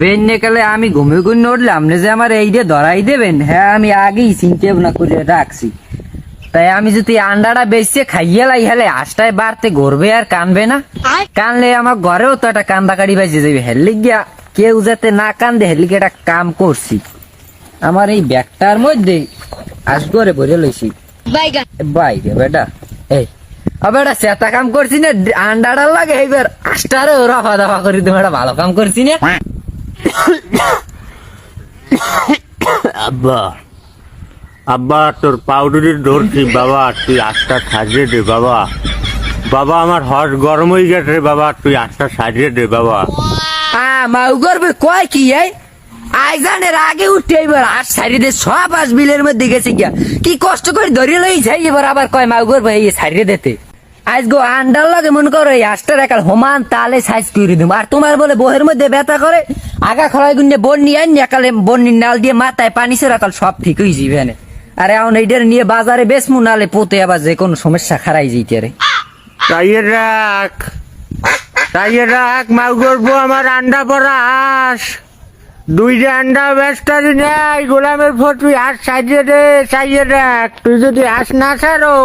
বেন্যে কালে আমি ঘুমে ঘুমে উঠলাম না যে আমার এই দিয়ে ধরাই দেবেন। হ্যাঁ আমি আগেই চিন্তা ভাবনা করে রাখছি। তাই আমি যদি আন্ডাটা বেশি খাইয়ে লাই হেলে আষ্টায় বাড়তে ঘুরবে আর কানবে না। কানলে আমার ঘরেও তো একটা কান্দা কাড়ি বাজে যাবে হেলি গিয়া কেউ যাতে না কান্দে হেলি একটা কাম করছি। আমার এই ব্যাগটার মধ্যে আসগরে ভরে লইছি। বাইরে বেটা। এই বেটা চেতা কাম করছি না আন্ডাটার লাগে এইবার আষ্টারে রফা দফা করি তুমি একটা ভালো কাম করছি না। আব্বা আব্বা, তোর পাউডারি ধরছি, বাবা, তুই আটটা সাজিয়ে দে, বাবা। বাবা, আমার হস গরম হয়ে গেছে রে, বাবা, তুই আটটা সাজিয়ে দে, বাবা। মাউ করবে কয় কি, এই? আইজানের আগে উঠে এবার আর সারিয়ে সব আস বিলের মধ্যে গেছে গিয়া। কি কষ্ট করে ধরে লই যাই এবার আবার কয় মাউ করবে এই সারিয়ে দিতে। আজ গো আন্ডার লাগে মনে করো, এই আষ্টার একাল হোমান তালে সাইজ করে দিম আর তোমার বলে বহের মধ্যে ব্যথা করে আগা খড়াই গুন্ডে বন নিয়ে আইন একালে বন্নির নাল দিয়ে মাথায় পানি সে রাখাল সব ঠিক হয়ে যাবে এনে। আর এখন এইটার নিয়ে বাজারে বেসমু নালে পোতে আবার যে কোনো সমস্যা খারাই যাইতে রে তাইয়ে রাখ তাইয়ে রাখ মাউ করব আমার আন্ডা পড়া হাঁস দুইটা আন্ডা ব্যস্তারি নেই, গোলামের ফোর তুই হাঁস সাজিয়ে দে সাজিয়ে রাখ তুই যদি হাঁস না ছাড়ো।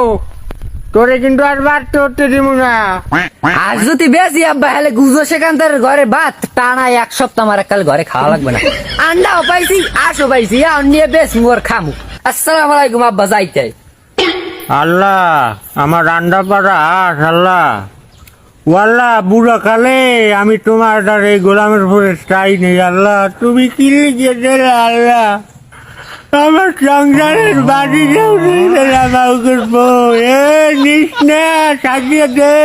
তোরে কিন্তু আর বাড়তে উঠতে দিব না। আজ যদি বেশি আব্বা হেলে গুজো সেখানকার ঘরে ভাত টানা এক সপ্তাহ আমার কাল ঘরে খাওয়া লাগবে না। আন্ডাও পাইছি আশও পাইছি আর নিয়ে বেশ মোর খামু। আসসালামু আলাইকুম আব্বা যাইতে। আল্লাহ আমার রান্না পাড়া হাঁস আল্লাহ। ওয়াল্লাহ বুড়া কালে আমি তোমার আর এই গোলামের পরে চাই নেই আল্লাহ। তুমি কি লিখে দিলে আল্লাহ? আমার সংসারের বাড়ি যাও এ নিস না সাজিয়ে দে।